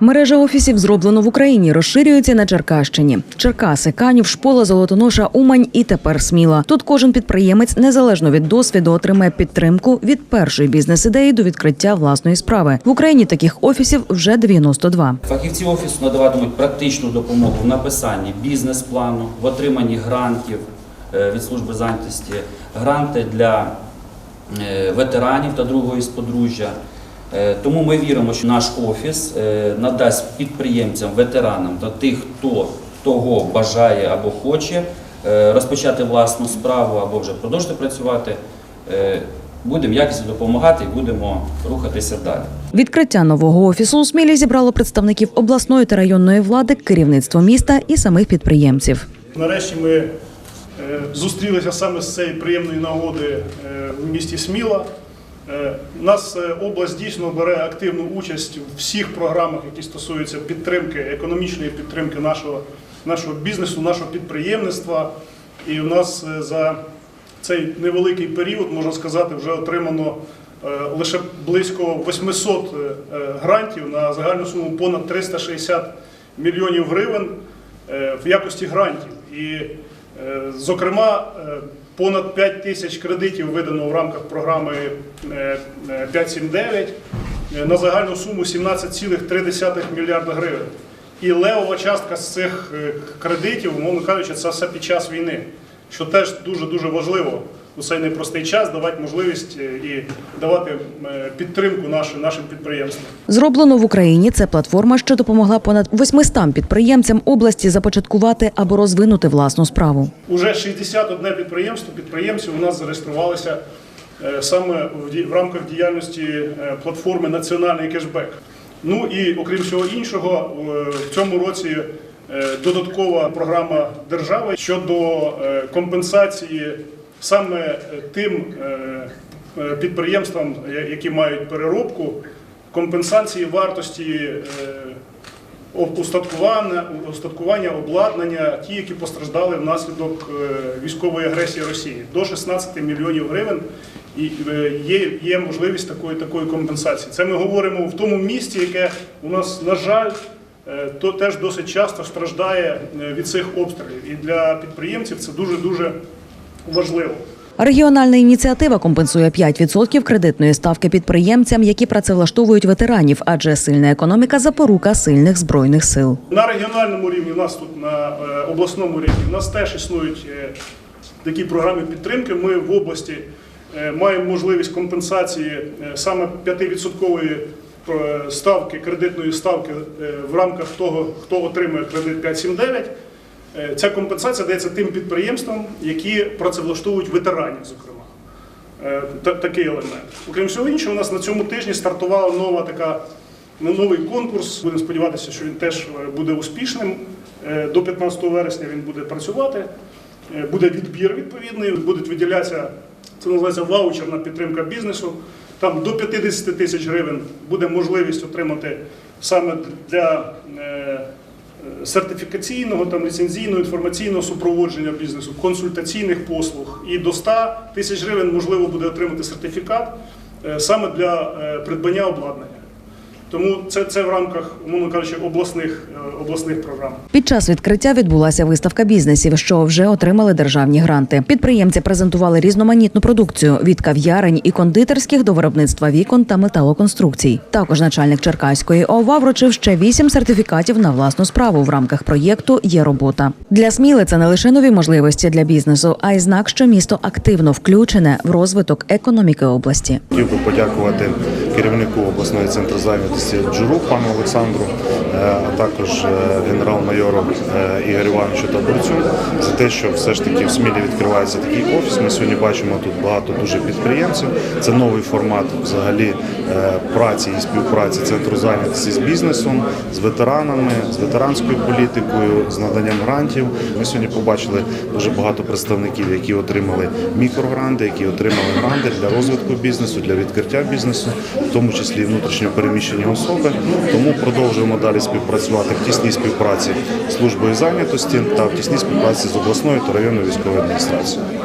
Мережа офісів зроблено в Україні, розширюється на Черкащині. Черкаси, Канів, Шпола, Золотоноша, Умань і тепер Сміла. Тут кожен підприємець незалежно від досвіду отримає підтримку від першої бізнес-ідеї до відкриття власної справи. В Україні таких офісів вже 92. Фахівці офісу надаватимуть практичну допомогу в написанні бізнес-плану, в отриманні грантів е, від служби зайнятості, гранти для е, ветеранів та другої сподружжя. Е, Тому ми віримо, що наш офіс е, надасть підприємцям, ветеранам та тих, хто того бажає або хоче е, розпочати власну справу або вже продовжити працювати. Будемо якісно допомагати і будемо рухатися далі. Відкриття нового офісу у Смілі зібрало представників обласної та районної влади, керівництво міста і самих підприємців. Нарешті ми зустрілися саме з цієї приємної нагоди в місті Сміла. Е, У нас е, область дійсно бере активну участь у всіх програмах, які стосуються підтримки, економічної підтримки нашого, нашого бізнесу, нашого підприємництва. І у нас е, за цей невеликий період, можна сказати, вже отримано е, лише близько 800 е, е, грантів на загальну суму понад 360 мільйонів гривень е, в якості грантів. І, е, зокрема, е, понад 5 тисяч кредитів видано в рамках програми е, е, 579 е, на загальну суму 17,3 мільярда гривень. І левова частка з цих е, кредитів, умовно кажучи, це все під час війни, що теж дуже-дуже важливо у цей непростий час давати можливість е, і давати е, підтримку нашим, нашим підприємствам. Зроблено в Україні це платформа, що допомогла понад 800 підприємцям області започаткувати або розвинути власну справу. Уже 61 підприємство, підприємців у нас зареєструвалися е, саме в, рамках діяльності платформи Національний кешбек. Ну і окрім всього іншого, в- цьому році додаткова програма держави щодо компенсації саме е, тим е, е, підприємствам, які мають переробку, компенсації вартості. устаткування, обладнання, ті, які постраждали внаслідок військової агресії Росії, до 16 мільйонів гривень. І є, є можливість такої, такої компенсації. Це ми говоримо в тому місті, яке у нас, на жаль, то теж досить часто страждає від цих обстрілів. І для підприємців це дуже-дуже важливо. Регіональна ініціатива компенсує 5% кредитної ставки підприємцям, які працевлаштовують ветеранів, адже сильна економіка запорука сильних збройних сил. На регіональному рівні, у нас тут на е, обласному рівні, у нас теж існують е, такі програми підтримки. Ми в області е, маємо можливість компенсації саме 5% е, ставки, кредитної ставки в рамках того, хто отримує кредит 579. Е, Ця компенсація дається тим підприємствам, які працевлаштовують ветеранів, зокрема. Е, такий елемент. Окрім всього іншого, у нас на цьому тижні стартувала нова така ну, новий конкурс. Будемо сподіватися, що він теж е, буде успішним. До 15 вересня він буде працювати. Буде відбір відповідний, буде виділятися, це називається ваучерна підтримка бізнесу. Там до 50 тисяч гривень буде можливість отримати саме для сертифікаційного, там, ліцензійного, інформаційного супроводження бізнесу, консультаційних послуг. І до 100 тисяч гривень можливо буде отримати сертифікат е, саме для е, придбання обладнання. Тому це, це в рамках, умовно кажучи, обласних, е, обласних програм. Під час відкриття відбулася виставка бізнесів, що вже отримали державні гранти. Підприємці презентували різноманітну продукцію від кав'ярень і кондитерських до виробництва вікон та металоконструкцій. Також начальник Черкаської ОВА вручив ще вісім сертифікатів на власну справу в рамках проєкту Є робота для Сміли. Це не лише нові можливості для бізнесу, а й знак, що місто активно включене в розвиток економіки області. Хотів би подякувати керівнику обласної центру зайнятості Джуру пану Олександру, е, а також е, генерал-майору е, Ігорю Івановичу Табурцю за те, що все ж таки в Смілі відкривається такий офіс. Ми сьогодні бачимо тут багато дуже підприємців. Це новий формат взагалі е, праці і співпраці центру зайнятості з бізнесом, з ветеранами, з ветеранською політикою, з наданням грантів. Ми сьогодні побачили дуже багато представників, які отримали мікрогранти, які отримали гранти для розвитку бізнесу, для відкриття бізнесу, в тому числі внутрішньо переміщені особи. Тому продовжуємо далі співпрацювати тісній співпраці з службою зайнятості та в тісній співпраці з обласною та районною військовою адміністрацією.